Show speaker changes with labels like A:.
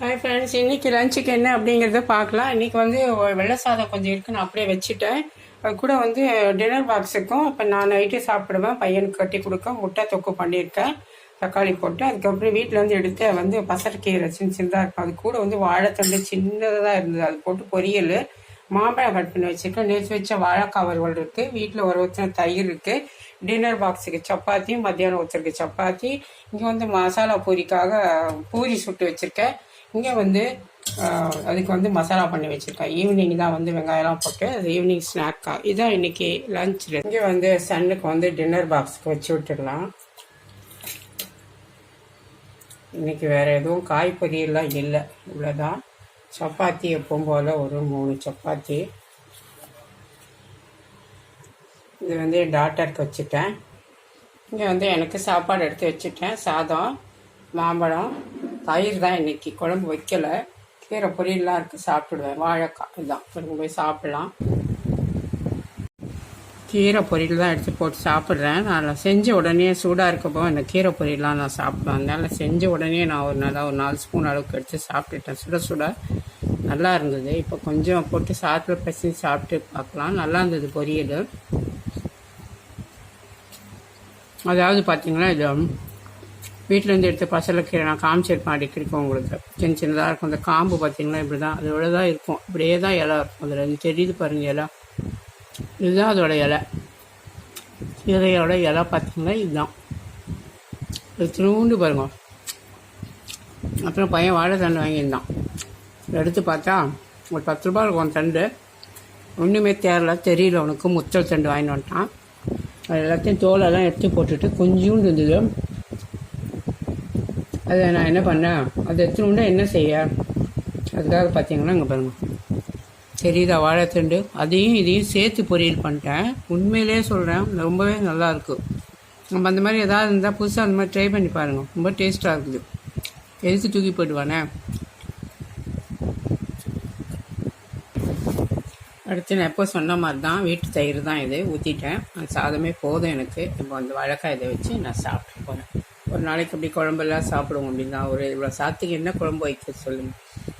A: Hi friends இன்னைக்கு லஞ்சுக்கு என்ன அப்படிங்கிறத பார்க்கலாம். இன்றைக்கி வந்து வெள்ளை சாதம் கொஞ்சம் இருக்குது நான் அப்படியே வச்சுட்டேன். அது கூட வந்து டின்னர் பாக்ஸுக்கும் இப்போ நான் நைட்டு சாப்பிடுவேன். பையனுக்கு கட்டி கொடுக்க முட்டை தொக்கு பண்ணியிருக்கேன். தக்காளி போட்டு அதுக்கப்புறம் வீட்டில் வந்து எடுத்து வந்து பசரக்கீரை சின்ன சின்னதாக இருக்கும். அது கூட வந்து வாழைத்தண்டு சின்னதாக இருந்தது. அது போட்டு பொரியல். மாம்பழம் கட் பண்ணி வச்சுருக்கேன். நேற்று வச்ச வாழைக்காய் வறுவல் இருக்குது வீட்டில் ஒரு ஒருத்தன தயிர் இருக்குது டின்னர் பாக்ஸுக்கு சப்பாத்தி மத்தியானம் ஒருத்தருக்கு சப்பாத்தி. இங்கே வந்து மசாலா பூரிக்காக பூரி சுட்டு வச்சுருக்கேன். இங்கே வந்து அதுக்கு வந்து மசாலா பண்ணி வச்சுருக்கேன். ஈவினிங் தான் வந்து வெங்காயம்லாம் போட்டு அது ஈவினிங் ஸ்நாக்காக இதான் இன்றைக்கி லஞ்ச் இங்கே வந்து சன்னுக்கு வந்து டின்னர் பாக்ஸுக்கு வச்சு விட்டுடலாம். இன்றைக்கி வேறு எதுவும் காய் பொரியல்லாம் இல்லை. இவ்வளோதான் சப்பாத்தி எப்பவும் போல் ஒரு மூணு சப்பாத்தி. இது வந்து என் டாட்டருக்கு வச்சுட்டேன். இங்கே வந்து எனக்கு சாப்பாடு எடுத்து வச்சுட்டேன். சாதம் மாம்பழம் தயிர் தான் இன்னைக்கு. குழம்பு வைக்கல. கீரை பொரியல்லாம் இருக்குது சாப்பிடுவேன். வாழைக்காய் இதுதான் கொண்டு போய் சாப்பிடலாம். கீரை பொரியல் தான் எடுத்து போட்டு சாப்பிட்றேன். நான் செஞ்ச உடனே சூடாக இருக்கப்போ இந்த கீரை பொரியல்லாம் நான் சாப்பிடுவேன். அதனால் செஞ்ச உடனே நான் ஒரு நல்லா ஒரு நாலு ஸ்பூன் அளவுக்கு எடுத்து சாப்பிட்டுட்டேன். சுட சுட நல்லா இருந்தது. இப்போ கொஞ்சம் போட்டு சாத்தில் பசி சாப்பிட்டு பார்க்கலாம். நல்லா இருந்தது பொரியல். அதாவது பார்த்தீங்கன்னா இது வீட்டிலேருந்து எடுத்த கீரை நான் காமிச்சிருப்பேன் அடிக்கடிக்கும் உங்களுக்கு. சின்ன சின்னதாக இருக்கும். அந்த காம்பு பார்த்தீங்கன்னா இப்படி தான் அதோட தான் இருக்கும். இப்படியே தான் இலை இருக்கும். அதில் இருந்து தெரியுது பாருங்கள் இலை. இதுதான் அதோட இலை. கீரையோட இலை பார்த்தீங்கன்னா இதுதான். இது திருண்டு பாருங்க. அப்புறம் பையன் வாழை தண்டு வாங்கியிருந்தான். எடுத்து பார்த்தா ஒரு பத்து ரூபா இருக்கும் தண்டு. ஒன்றுமே தேரல. தெரியல உனக்கு. முத்தல் தண்டு வாங்கிட்டு வந்துட்டான். அது எல்லாத்தையும் தோலெல்லாம் எடுத்து போட்டுட்டு கொஞ்சோண்டு இருந்தது. அதை நான் என்ன பண்ணேன்? அதை எடுத்துன்னு என்ன செய்ய? அதுக்காக பார்த்தீங்கன்னா இங்கே பாருங்க. தெரியுதா? வாழைத்தண்டு அதையும் இதையும் சேர்த்து பொரியல் பண்ணிட்டேன். உண்மையிலே சொல்கிறேன் ரொம்பவே நல்லா நம்ம அந்த மாதிரி ஏதாவது இருந்தால் புதுசாக அந்த மாதிரி ட்ரை பண்ணி பாருங்கள் ரொம்ப டேஸ்ட்டாக இருக்குது. எதுக்கு தூக்கி போயிடுவானே அடுத்து நான் எப்போ சொன்ன மாதிரி தான் வீட்டு தயிர் தான் இது. ஊற்றிட்டேன் அந்த சாதமே போதும் எனக்கு. இப்போ அந்த வழக்காக இதை வச்சு நான் சாப்பிட்டு போகிறேன் ஒரு நாளைக்கு அப்படி குழம்பெல்லாம் சாப்பிடுவோம் அப்படின்னா ஒரு இவ்வளோ சாத்துக்கு என்ன குழம்பு வைக்க சொல்லுங்கள்